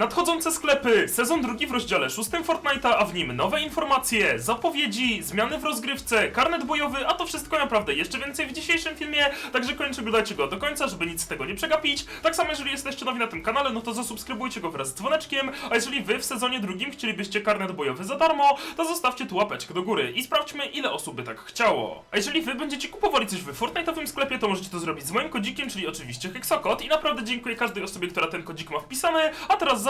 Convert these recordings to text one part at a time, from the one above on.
Nadchodzące sklepy, sezon drugi w rozdziale szóstym Fortnite'a, a w nim nowe informacje, zapowiedzi, zmiany w rozgrywce, karnet bojowy, a to wszystko naprawdę jeszcze więcej w dzisiejszym filmie, także koniecznie oglądajcie go do końca, żeby nic z tego nie przegapić. Tak samo jeżeli jesteście nowi na tym kanale, no to zasubskrybujcie go wraz z dzwoneczkiem, a jeżeli wy w sezonie drugim chcielibyście karnet bojowy za darmo, to zostawcie tu łapeczkę do góry i sprawdźmy ile osób by tak chciało. A jeżeli wy będziecie kupowali coś w Fortnite'owym sklepie, to możecie to zrobić z moim kodzikiem, czyli oczywiście Hexokod i naprawdę dziękuję każdej osobie, która ten kodzik ma wpisany, a teraz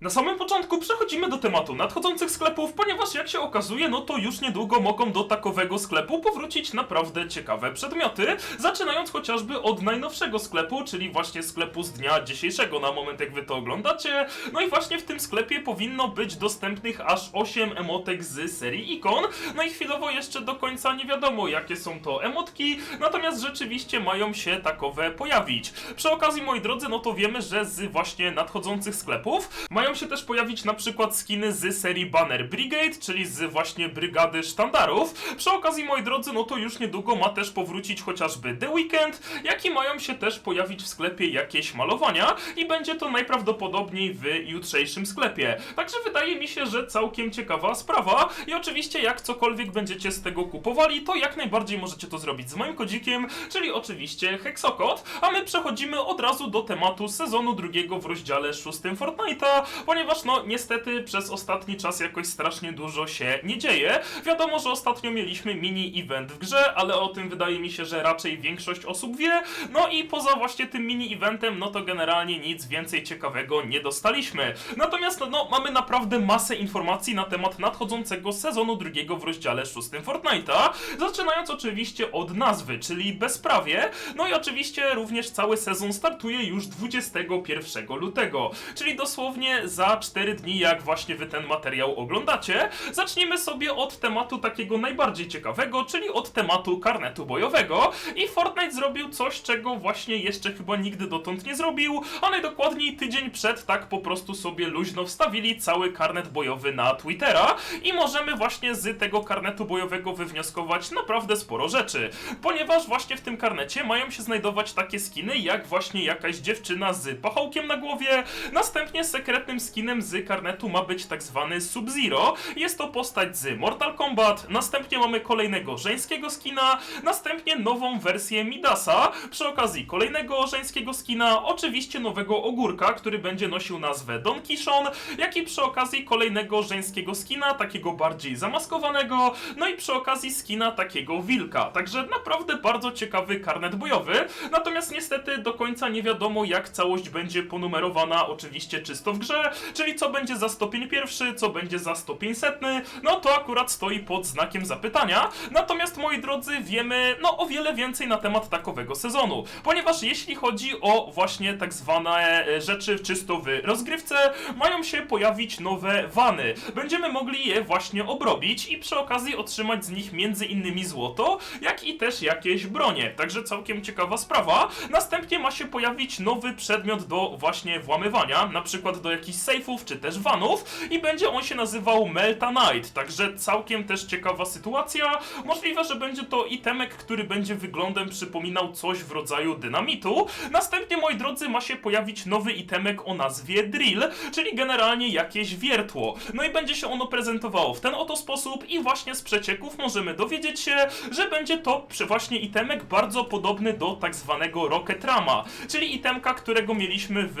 Na samym początku przechodzimy do tematu nadchodzących sklepów, ponieważ jak się okazuje, no to już niedługo mogą do takowego sklepu powrócić naprawdę ciekawe przedmioty, zaczynając chociażby od najnowszego sklepu, czyli właśnie sklepu z dnia dzisiejszego na moment jak wy to oglądacie. No i właśnie w tym sklepie powinno być dostępnych aż 8 emotek z serii ikon. No i chwilowo jeszcze do końca nie wiadomo jakie są to emotki, natomiast rzeczywiście mają się takowe pojawić. Przy okazji moi drodzy, no to wiemy, że z właśnie nadchodzących sklepów mają się też pojawić na przykład skiny z serii Banner Brigade, czyli z właśnie Brygady Sztandarów. Przy okazji moi drodzy, no to już niedługo ma też powrócić chociażby The Weekend, jak i mają się też pojawić w sklepie jakieś malowania i będzie to najprawdopodobniej w jutrzejszym sklepie. Także wydaje mi się, że całkiem ciekawa sprawa i oczywiście jak cokolwiek będziecie z tego kupowali, to jak najbardziej możecie to zrobić z moim kodzikiem, czyli oczywiście Hexokod, a my przechodzimy od razu do tematu sezonu drugiego w rozdziale szóstym Fortnite'a, ponieważ no niestety przez ostatni czas jakoś strasznie dużo się nie dzieje. Wiadomo, że ostatnio mieliśmy mini event w grze, ale o tym wydaje mi się, że raczej większość osób wie. No i poza właśnie tym mini eventem, no to generalnie nic więcej ciekawego nie dostaliśmy. Natomiast no mamy naprawdę masę informacji na temat nadchodzącego sezonu drugiego w rozdziale szóstym Fortnite'a, zaczynając oczywiście od nazwy, czyli bezprawie. No i oczywiście również cały sezon startuje już 21 lutego, czyli dosłownie za 4 dni, jak właśnie wy ten materiał oglądacie. Zacznijmy sobie od tematu takiego najbardziej ciekawego, czyli od tematu karnetu bojowego. I Fortnite zrobił coś, czego właśnie jeszcze chyba nigdy dotąd nie zrobił, a najdokładniej tydzień przed tak po prostu sobie luźno wstawili cały karnet bojowy na Twittera i możemy właśnie z tego karnetu bojowego wywnioskować naprawdę sporo rzeczy, ponieważ właśnie w tym karnecie mają się znajdować takie skiny, jak właśnie jakaś dziewczyna z pachołkiem na głowie, następnie sekretnym skinem z karnetu ma być tak zwany Sub-Zero, jest to postać z Mortal Kombat, następnie mamy kolejnego żeńskiego skina, następnie nową wersję Midasa, przy okazji kolejnego żeńskiego skina, oczywiście nowego ogórka, który będzie nosił nazwę Don Kishon, jak i przy okazji kolejnego żeńskiego skina, takiego bardziej zamaskowanego, no i przy okazji skina takiego wilka, także naprawdę bardzo ciekawy karnet bojowy, natomiast niestety do końca nie wiadomo jak całość będzie ponumerowana. Oczywiście czysto w grze, czyli co będzie za stopień pierwszy, co będzie za stopień setny, no to akurat stoi pod znakiem zapytania, natomiast moi drodzy wiemy no o wiele więcej na temat takowego sezonu, ponieważ jeśli chodzi o właśnie tak zwane e, rzeczy czysto w rozgrywce, mają się pojawić nowe wany. Będziemy mogli je właśnie obrobić i przy okazji otrzymać z nich między innymi złoto, jak i też jakieś bronie. Także całkiem ciekawa sprawa. Następnie ma się pojawić nowy przedmiot do właśnie włamywania, na przykład do jakichś sejfów czy też vanów i będzie on się nazywał Meltanite. Także całkiem też ciekawa sytuacja. Możliwe, że będzie to itemek, który będzie wyglądem przypominał coś w rodzaju dynamitu. Następnie, moi drodzy, ma się pojawić nowy itemek o nazwie Drill, czyli generalnie jakieś wiertło. No i będzie się ono prezentowało w ten oto sposób i właśnie z przecieków możemy dowiedzieć się, że będzie to właśnie itemek bardzo podobny do tak zwanego Rocket Rama, czyli itemka, którego mieliśmy w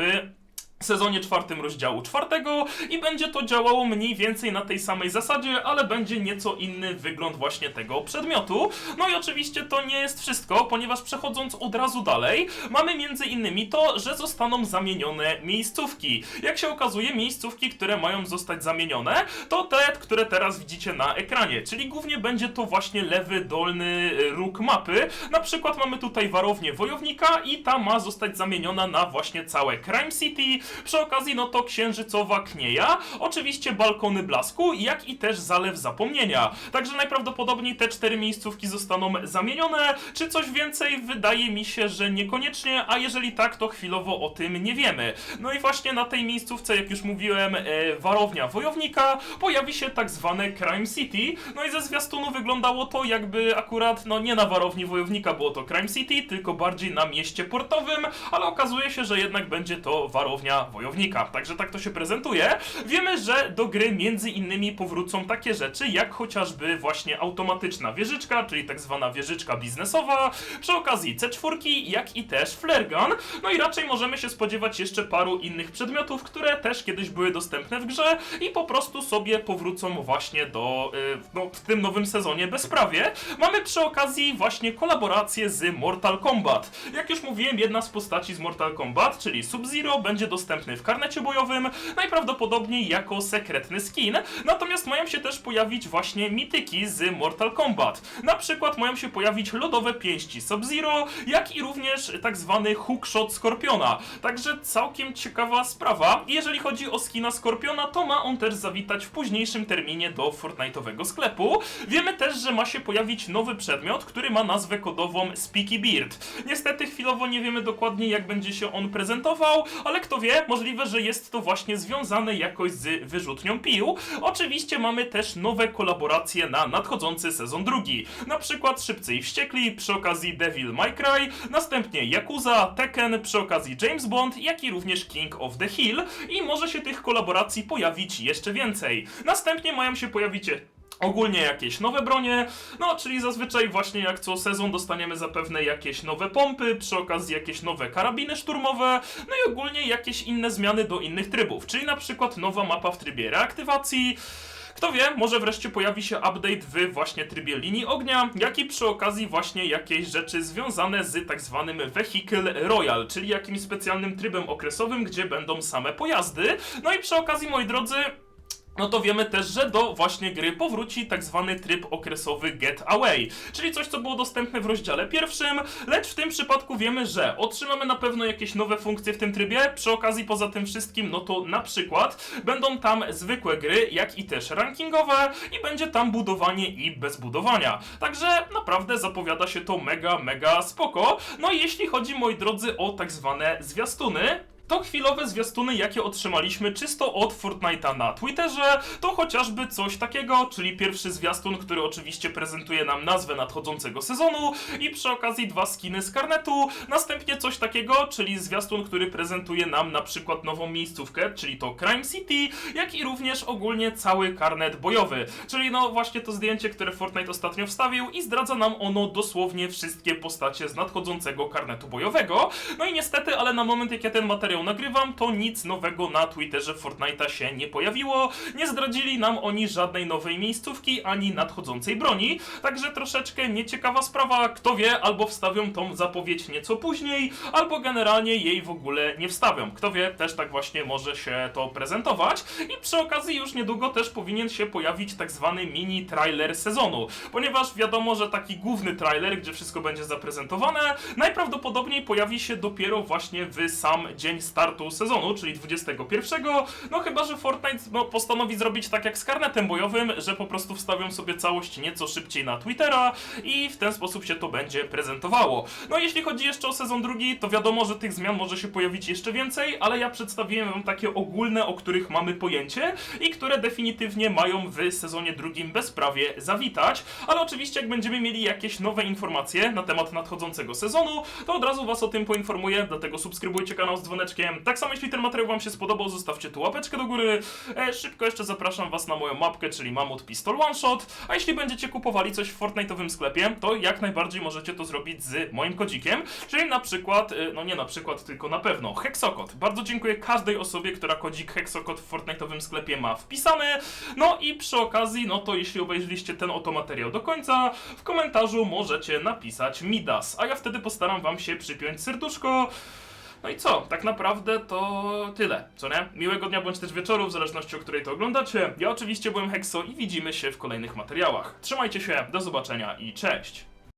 sezonie czwartym rozdziału czwartego i będzie to działało mniej więcej na tej samej zasadzie, ale będzie nieco inny wygląd właśnie tego przedmiotu. No i oczywiście to nie jest wszystko, ponieważ przechodząc od razu dalej, mamy między innymi to, że zostaną zamienione miejscówki. Jak się okazuje, miejscówki, które mają zostać zamienione, to te, które teraz widzicie na ekranie, czyli głównie będzie to właśnie lewy dolny y, róg mapy. Na przykład mamy tutaj warownię wojownika i ta ma zostać zamieniona na właśnie całe Crime City, przy okazji, no to księżycowa knieja, oczywiście balkony blasku, jak i też zalew zapomnienia. Także najprawdopodobniej te cztery miejscówki zostaną zamienione. Czy coś więcej? Wydaje mi się, że niekoniecznie, a jeżeli tak, to chwilowo o tym nie wiemy. No i właśnie na tej miejscówce, jak już mówiłem, e, warownia wojownika, pojawi się tak zwane Crime City. No i ze zwiastunu wyglądało to jakby akurat, no nie na warowni wojownika było to Crime City, tylko bardziej na mieście portowym, ale okazuje się, że jednak będzie to warownia wojownika. Także tak to się prezentuje. Wiemy, że do gry między innymi powrócą takie rzeczy, jak chociażby właśnie automatyczna wieżyczka, czyli tak zwana wieżyczka biznesowa, przy okazji C4, jak i też flare gun. No i raczej możemy się spodziewać jeszcze paru innych przedmiotów, które też kiedyś były dostępne w grze i po prostu sobie powrócą właśnie do, y, no, w tym nowym sezonie bezprawie. Mamy przy okazji właśnie kolaborację z Mortal Kombat. Jak już mówiłem, jedna z postaci z Mortal Kombat, czyli Sub-Zero, będzie dostępny w karnecie bojowym, najprawdopodobniej jako sekretny skin. Natomiast mają się też pojawić właśnie mityki z Mortal Kombat. Na przykład mają się pojawić lodowe pięści Sub-Zero, jak i również tak zwany hookshot Skorpiona. Także całkiem ciekawa sprawa. Jeżeli chodzi o skina Skorpiona, to ma on też zawitać w późniejszym terminie do Fortnite'owego sklepu. Wiemy też, że ma się pojawić nowy przedmiot, który ma nazwę kodową Speaky Beard. Niestety chwilowo nie wiemy dokładnie jak będzie się on prezentował, ale kto wie, możliwe, że jest to właśnie związane jakoś z wyrzutnią pił. Oczywiście mamy też nowe kolaboracje na nadchodzący sezon drugi. Na przykład Szybcy i Wściekli przy okazji Devil May Cry, następnie Yakuza, Tekken przy okazji James Bond, jak i również King of the Hill i może się tych kolaboracji pojawić jeszcze więcej. Następnie mają się pojawić Ogólnie jakieś nowe bronie, no czyli zazwyczaj właśnie jak co sezon dostaniemy zapewne jakieś nowe pompy, przy okazji jakieś nowe karabiny szturmowe, no i ogólnie jakieś inne zmiany do innych trybów, czyli na przykład nowa mapa w trybie reaktywacji, kto wie, może wreszcie pojawi się update w właśnie trybie linii ognia, jak i przy okazji właśnie jakieś rzeczy związane z tak zwanym Vehicle Royal, czyli jakimś specjalnym trybem okresowym, gdzie będą same pojazdy. No i przy okazji, moi drodzy, no to wiemy też, że do właśnie gry powróci tak zwany tryb okresowy Get Away, czyli coś, co było dostępne w rozdziale pierwszym, lecz w tym przypadku wiemy, że otrzymamy na pewno jakieś nowe funkcje w tym trybie, przy okazji poza tym wszystkim, no to na przykład będą tam zwykłe gry, jak i też rankingowe i będzie tam budowanie i bez budowania. Także naprawdę zapowiada się to mega, mega spoko. No i jeśli chodzi, moi drodzy, o tak zwane zwiastuny, to chwilowe zwiastuny, jakie otrzymaliśmy czysto od Fortnite'a na Twitterze, to chociażby coś takiego, czyli pierwszy zwiastun, który oczywiście prezentuje nam nazwę nadchodzącego sezonu i przy okazji dwa skiny z karnetu, następnie coś takiego, czyli zwiastun, który prezentuje nam na przykład nową miejscówkę, czyli to Crime City, jak i również ogólnie cały karnet bojowy, czyli no właśnie to zdjęcie, które Fortnite ostatnio wstawił i zdradza nam ono dosłownie wszystkie postacie z nadchodzącego karnetu bojowego. No i niestety, ale na moment jak ja ten materiał nagrywam, to nic nowego na Twitterze Fortnite'a się nie pojawiło. Nie zdradzili nam oni żadnej nowej miejscówki ani nadchodzącej broni, także troszeczkę nieciekawa sprawa. Kto wie, albo wstawią tą zapowiedź nieco później, albo generalnie jej w ogóle nie wstawią. Kto wie, też tak właśnie może się to prezentować. I przy okazji już niedługo też powinien się pojawić tak zwany mini trailer sezonu, ponieważ wiadomo, że taki główny trailer, gdzie wszystko będzie zaprezentowane, najprawdopodobniej pojawi się dopiero właśnie w sam dzień startu sezonu, czyli 21. No chyba, że Fortnite no, postanowi zrobić tak jak z karnetem bojowym, że po prostu wstawią sobie całość nieco szybciej na Twittera i w ten sposób się to będzie prezentowało. No jeśli chodzi jeszcze o sezon drugi, to wiadomo, że tych zmian może się pojawić jeszcze więcej, ale ja przedstawiłem wam takie ogólne, o których mamy pojęcie i które definitywnie mają w sezonie drugim bezprawie zawitać, ale oczywiście jak będziemy mieli jakieś nowe informacje na temat nadchodzącego sezonu, to od razu was o tym poinformuję, dlatego subskrybujcie kanał z dzwoneczkiem. Tak samo jeśli ten materiał wam się spodobał, zostawcie tu łapeczkę do góry. E, szybko jeszcze zapraszam was na moją mapkę, czyli Mamut Pistol One Shot, a jeśli będziecie kupowali coś w Fortnite'owym sklepie, to jak najbardziej możecie to zrobić z moim kodzikiem, czyli na przykład, e, no nie na przykład, tylko na pewno, Hexokot. Bardzo dziękuję każdej osobie, która kodzik Hexokot w Fortnite'owym sklepie ma wpisany. No i przy okazji, no to jeśli obejrzeliście ten oto materiał do końca, w komentarzu możecie napisać Midas, a ja wtedy postaram wam się przypiąć serduszko. No i co? Tak naprawdę to tyle, co nie? Miłego dnia bądź też wieczoru, w zależności o której to oglądacie. Ja oczywiście byłem Hexo i widzimy się w kolejnych materiałach. Trzymajcie się, do zobaczenia i cześć!